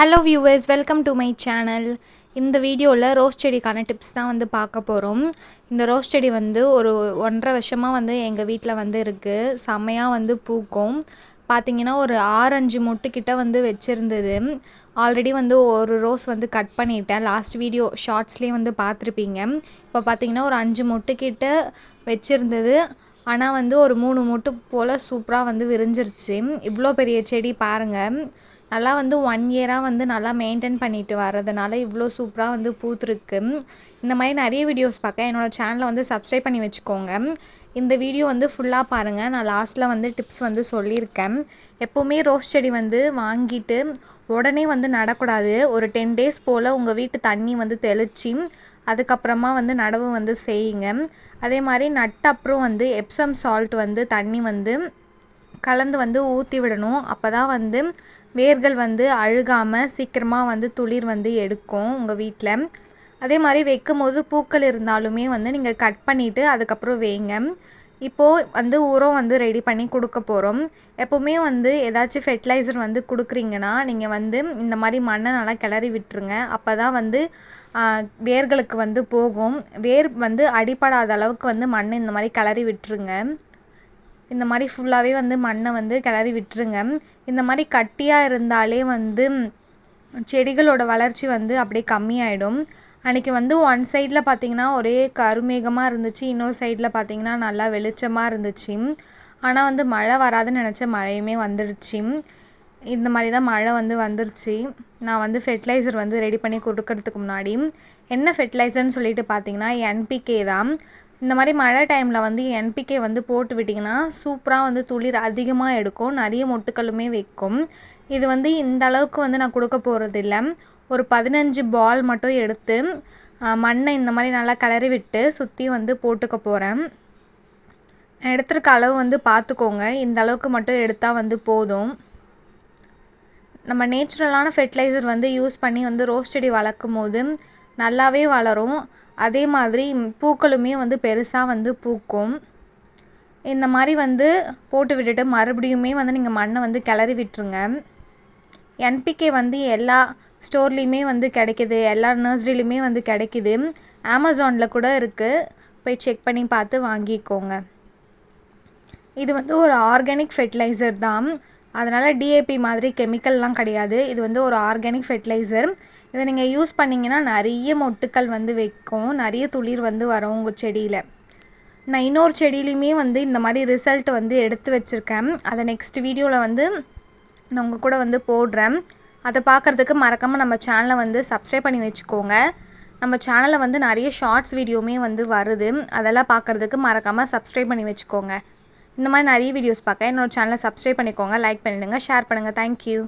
Hello viewers welcome to my channel இந்த வீடியோவில் rose செடிக்கான tips தான் வந்து பார்க்க போகிறோம் இந்த ரோஸ் செடி வந்து ஒரு ஒன்றரை வருஷமாக வந்து எங்கள் வீட்டில் வந்து இருக்குது செம்மையாக வந்து பூக்கும். பார்த்தீங்கன்னா ஒரு ஆறஞ்சு மொட்டுக்கிட்ட வந்து வச்சுருந்தது. ஆல்ரெடி வந்து ஒரு ரோஸ் வந்து கட் பண்ணிட்டேன். லாஸ்ட் வீடியோ ஷார்ட்ஸ்லேயே வந்து பார்த்துருப்பீங்க. இப்போ பார்த்தீங்கன்னா ஒரு அஞ்சு மொட்டுக்கிட்ட வச்சுருந்தது. ஆனால் வந்து ஒரு மூணு மொட்டு போல் சூப்பராக வந்து விரிஞ்சிருச்சு. இவ்வளோ பெரிய செடி பாருங்கள் நல்லா வந்து ஒன் இயராக வந்து நல்லா மெயின்டைன் பண்ணிட்டு வர்றதுனால இவ்வளோ சூப்பராக வந்து பூத்துருக்கு. இந்த மாதிரி நிறைய வீடியோஸ் பார்க்க என்னோடய சேனலை வந்து சப்ஸ்கிரைப் பண்ணி வச்சுக்கோங்க. இந்த வீடியோ வந்து ஃபுல்லாக பாருங்கள் நான் லாஸ்ட்டில் வந்து டிப்ஸ் வந்து சொல்லியிருக்கேன். எப்போவுமே ரோஸ் செடி வந்து வாங்கிட்டு உடனே வந்து நடக்கூடாது. ஒரு டென் டேஸ் போல் உங்கள் வீட்டு தண்ணி வந்து தெளித்து அதுக்கப்புறமா வந்து நடவு வந்து செய்யுங்க. அதே மாதிரி நட்டு அப்புறம் வந்து எப்சம் சால்ட் வந்து தண்ணி வந்து கலந்து வந்து ஊற்றி விடணும். அப்போ தான் வந்து வேர்கள் வந்து அழுகாமல் சீக்கிரமாக வந்து துளிர் வந்து எடுக்கும் உங்கள் வீட்டில் அதே மாதிரி வைக்கும் போது பூக்கள் இருந்தாலுமே வந்து நீங்கள் கட் பண்ணிவிட்டு அதுக்கப்புறம் வைங்க இப்போது வந்து உரம் வந்து ரெடி பண்ணி கொடுக்க போகிறோம் எப்போவுமே வந்து ஏதாச்சும் ஃபெர்டிலைசர் வந்து கொடுக்குறீங்கன்னா நீங்கள் வந்து இந்த மாதிரி மண்ணை நல்லா கிளறி விட்டுருங்க. அப்போ தான் வந்து வேர்களுக்கு வந்து போகும். வேர் வந்து அடிப்படாத அளவுக்கு வந்து மண்ணை இந்த மாதிரி கிளறி விட்டுருங்க. இந்த மாதிரி ஃபுல்லாகவே வந்து மண்ணை வந்து கிளறி விட்டுருங்க. இந்த மாதிரி கட்டியாக இருந்தாலே வந்து செடிகளோட வளர்ச்சி வந்து அப்படியே கம்மியாயிடும். அன்றைக்கி வந்து ஒன் சைடில் பார்த்திங்கன்னா ஒரே கருமேகமாக இருந்துச்சு. இன்னொரு சைடில் பார்த்திங்கன்னா நல்லா வெளிச்சமாக இருந்துச்சு. ஆனால் வந்து மழை வராதுன்னு நினச்ச மழையுமே வந்துடுச்சு. இந்த மாதிரி தான் மழை வந்து வந்துருச்சு. நான் வந்து ஃபெர்டிலைசர் வந்து ரெடி பண்ணி கொடுக்கறதுக்கு முன்னாடி என்ன ஃபெர்டிலைசர்னு சொல்லிட்டு பார்த்தீங்கன்னா என்பிகே தான். இந்த மாதிரி மழை டைமில் வந்து என்பிகே வந்து போட்டு விட்டிங்கன்னா சூப்பராக வந்து துளிர் அதிகமாக எடுக்கும். நிறைய மொட்டுக்களுமே வைக்கும். இது வந்து இந்த அளவுக்கு வந்து நான் கொடுக்க போகிறது இல்லை. ஒரு பதினஞ்சு பால் மட்டும் எடுத்து மண்ணை இந்த மாதிரி நல்லா கிளறி விட்டு சுற்றி வந்து போட்டுக்க போகிறேன் எடுத்துருக்க அளவு வந்து பார்த்துக்கோங்க இந்த அளவுக்கு மட்டும் எடுத்தால் வந்து போதும். நம்ம நேச்சுரலான ஃபெர்டிலைசர் வந்து யூஸ் பண்ணி வந்து ரோஸ் செடி வளர்க்கும் போது நல்லாவே வளரும். அதே மாதிரி பூக்களுமே வந்து பெருசாக வந்து பூக்கும். இந்த மாதிரி வந்து போட்டு விட்டுட்டு மறுபடியுமே வந்து நீங்கள் மண்ணை வந்து கிளறி விட்டுருங்க. என்பிகே வந்து எல்லா ஸ்டோர்லேயுமே வந்து கிடைக்கிது. எல்லா நர்சரிலையுமே வந்து கிடைக்கிது. அமேசானில் கூட இருக்குது போய் செக் பண்ணி பார்த்து வாங்கிக்கோங்க. இது வந்து ஒரு ஆர்கானிக் ஃபெர்டிலைசர் தான். அதனால் டிஏபி மாதிரி கெமிக்கல்லாம் கிடையாது. இது வந்து ஒரு ஆர்கானிக் ஃபெர்டிலைசர். இதை நீங்கள் யூஸ் பண்ணிங்கன்னா நிறைய மொட்டுக்கள் வந்து வைக்கும். நிறைய துளிர் வந்து வரும் உங்கள் செடியில். நான் இன்னொரு செடியிலையுமே வந்து இந்த மாதிரி ரிசல்ட் வந்து எடுத்து வச்சுருக்கேன். அதை நெக்ஸ்ட் வீடியோவில் வந்து நான் உங்கள் கூட வந்து போடுறேன். அதை பார்க்குறதுக்கு மறக்காமல் நம்ம சேனலை வந்து சப்ஸ்கிரைப் பண்ணி வச்சுக்கோங்க. நம்ம சேனலில் வந்து நிறைய ஷார்ட்ஸ் வீடியோவுமே வந்து வருது. அதெல்லாம் பார்க்குறதுக்கு மறக்காமல் சப்ஸ்கிரைப் பண்ணி வச்சுக்கோங்க. இந்த மாதிரி நிறைய வீடியோஸ் பார்க்க. என்னோடய சேனலை சப்ஸ்கிரைப் பண்ணிக்கோங்க லைக் பண்ணிவிடுங்க ஷேர் பண்ணுங்கள் தேங்க்யூ